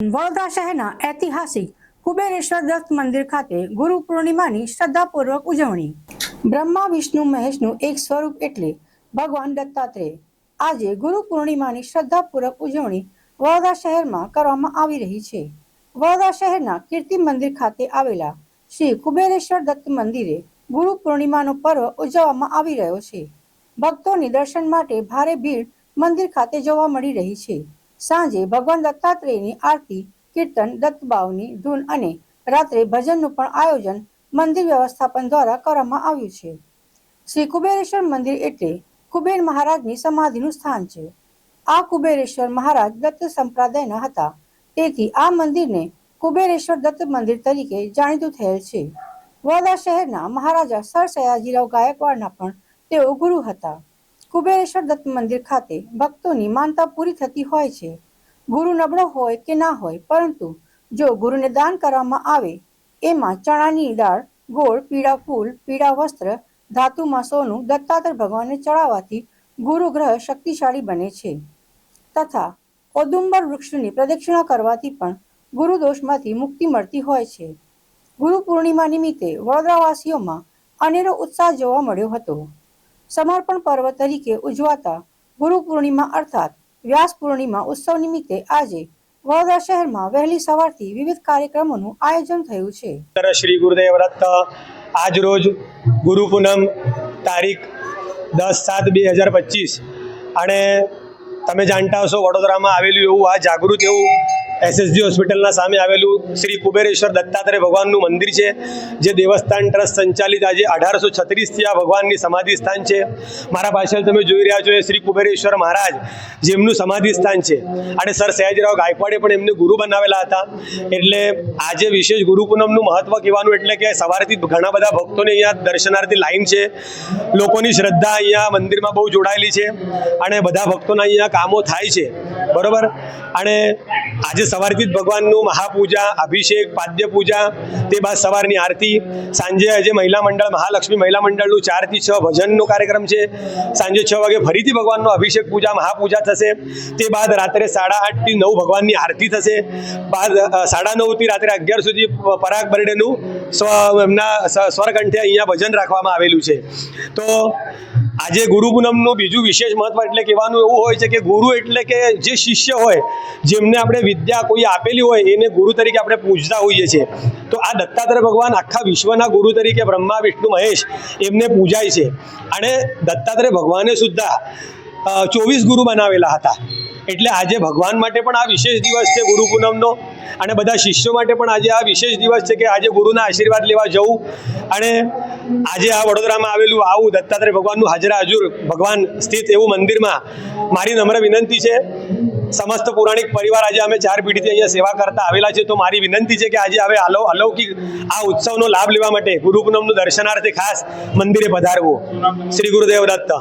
વડોદરા શહેરના ઐતિહાસિક કુબેરેશ્વર દત્ત મંદિર ખાતે ગુરુ પૂર્ણિમાની શ્રદ્ધાપૂર્વક ઉજવણી. બ્રહ્મા, વિષ્ણુ, મહેશનું એક સ્વરૂપ એટલે ભગવાન દત્તાત્રેય. આજે ગુરુ પૂર્ણિમાની શ્રદ્ધાપૂર્વક ઉજવણી વડોદરા શહેરમાં કરવામાં આવી રહી છે. વડોદરા શહેરના કીર્તિ મંદિર ખાતે આવેલા શ્રી કુબેરેશ્વર દત્ત મંદિરે ગુરુ પૂર્ણિમાનો પર્વ ઉજવવામાં આવી રહ્યો છે. ભક્તોની દર્શન માટે ભારે ભીડ મંદિર ખાતે જોવા મળી રહી છે. સાંજે ભગવાન દત્તાત્રેયની આરતી, કીર્તન, દત્તબાવની ધૂન અને રાત્રે ભજનનું પણ આયોજન મંદિર વ્યવસ્થાપન દ્વારા કરવામાં આવ્યું છે. શ્રી કુબેરેશ્વર મંદિર એટલે કુબેર મહારાજની સમાધિનું સ્થાન છે. આ કુબેરેશ્વર મહારાજ દત્ત સંપ્રદાયના હતા. તેથી આ મંદિરને કુબેરેશ્વર દત્ત મંદિર તરીકે જાણીતું થયેલ છે. વડોદરા શહેરના મહારાજા સર સયાજીરાવ ગાયકવાડના પણ તેઓ ગુરુ હતા. કુબેરેશ્વર દત્ત મંદિર ખાતે ભક્તોની માનતા પૂરી થતી હોય છે. ગુરુ નબળો હોય કે ના હોય, પરંતુ જો ગુરુને દાન કરવામાં આવે, એમાં ચણાની દાળ, ગોળ, પીળા ફૂલ, પીળા વસ્ત્ર ધાતુમાં સોનું દત્તાત્રેય ભગવાનને ચડાવવાથી ગુરુ ગ્રહ શક્તિશાળી બને છે. તથા ઓદુંબર વૃક્ષની પ્રદક્ષિણા કરવાથી પણ ગુરુ દોષમાંથી મુક્તિ મળતી હોય છે. ગુરુ પૂર્ણિમા નિમિત્તે વડોદરાવાસીઓમાં અનેરો ઉત્સાહ જોવા મળ્યો હતો. સમર્પણ પર્વ તરીકે ઉજવાતા ગુરુ પૂર્ણિમા અર્થાત વ્યાસ પૂર્ણિમા ઉત્સવ નિમિત્તે આજે વડોદરા શહેરમાં વહેલી સવારથી વિવિધ કાર્યક્રમોનું આયોજન થયું છે. શ્રી ગુરુદેવ રત્ત આજ રોજ ગુરુ પૂનમ તારીખ દસ સાત બે હજાર પચીસ. અને તમે જાણતા હશો વડોદરામાં આવેલું એવું આ જાગૃત એવું એસએસજી હોસ્પિટલના સામે આવેલું શ્રી કુબેરેશ્વર દત્તાત્રેય ભગવાનનું મંદિર છે. જે દેવસ્થાન ટ્રસ્ટ સંચાલિત આજે અઢારસો છત્રીસથી આ ભગવાનની સમાધિ સ્થાન છે. મારા પાછળ તમે જોઈ રહ્યા છો એ શ્રી કુબેરેશ્વર મહારાજ, જેમનું સમાધિ સ્થાન છે. અને સર સયાજીરાવ ગાયકવાડે પણ એમને ગુરુ બનાવેલા હતા. એટલે આજે વિશેષ ગુરુ પૂનમનું મહત્વ કહેવાનું એટલે કે સવારથી ઘણા બધા ભક્તોને અહીંયા દર્શનાર્થી લાઈન છે. લોકોની શ્રદ્ધા અહીંયા મંદિરમાં બહુ જોડાયેલી છે. અને બધા ભક્તોના અહીંયા કામો થાય છે. બરોબર? અને આજે સવારથી જ ભગવાનનું મહાપૂજા, અભિષેક પાદ્ય પૂજા તે બાદ સવારની આરતી, સાંજે આજે મહિલા મંડળ, મહાલક્ષ્મી મહિલા મંડળનું ચારથી છ ભજનનો કાર્યક્રમ છે. સાંજે છ વાગે ફરીથી ભગવાનનો અભિષેક પૂજા, મહાપૂજા થશે. તે બાદ રાત્રે સાડા આઠથી નવ ભગવાનની આરતી થશે. બાદ સાડા નવથી રાત્રે અગિયાર સુધી પરાગ બરડેનું સ્વ, એમના સ્વરકંઠે અહીંયા ભજન રાખવામાં આવેલું છે. તો આજે ગુરુ પૂનમનું બીજું વિશેષ મહત્વ એટલે કહેવાનું એવું હોય છે કે ગુરુ એટલે કે જે શિષ્ય હોય, જેમને આપણે વિદ્યા કોઈ આપેલી હોય, એને ગુરુ તરીકે આપણે પૂજતા હોઈએ છીએ. તો આ દત્તાત્રેય ભગવાન આખા વિશ્વના ગુરુ તરીકે બ્રહ્મા, વિષ્ણુ, મહેશ એમને પૂજાય છે. અને દત્તાત્રેય ભગવાને સુદ્ધા ચોવીસ ગુરુ બનાવેલા હતા. એટલે આજે ભગવાન માટે પણ આ વિશેષ દિવસ છે ગુરુ પૂનમનો. અને બધા શિષ્યો માટે પણ આજે આ વિશેષ દિવસ છે કે આજે ગુરુના આશીર્વાદ લેવા જવું. અને આજે આ વડોદરામાં આવેલું આવું દત્તાત્રેય ભગવાનનું હાજરા હજુર ભગવાન સ્થિત એવું મંદિરમાં મારી નમ્ર વિનંતી છે. સમસ્ત પૌરાણિક પરિવાર આજે અમે ચાર પેઢીથી અહીંયા સેવા કરતા આવેલા છે. તો મારી વિનંતી છે કે આજે હવે અલૌ અલૌકિક આ ઉત્સવનો લાભ લેવા માટે ગુરુપૂનમનું દર્શનાર્થે ખાસ મંદિરે પધારવું. શ્રી ગુરુદેવ દત્ત.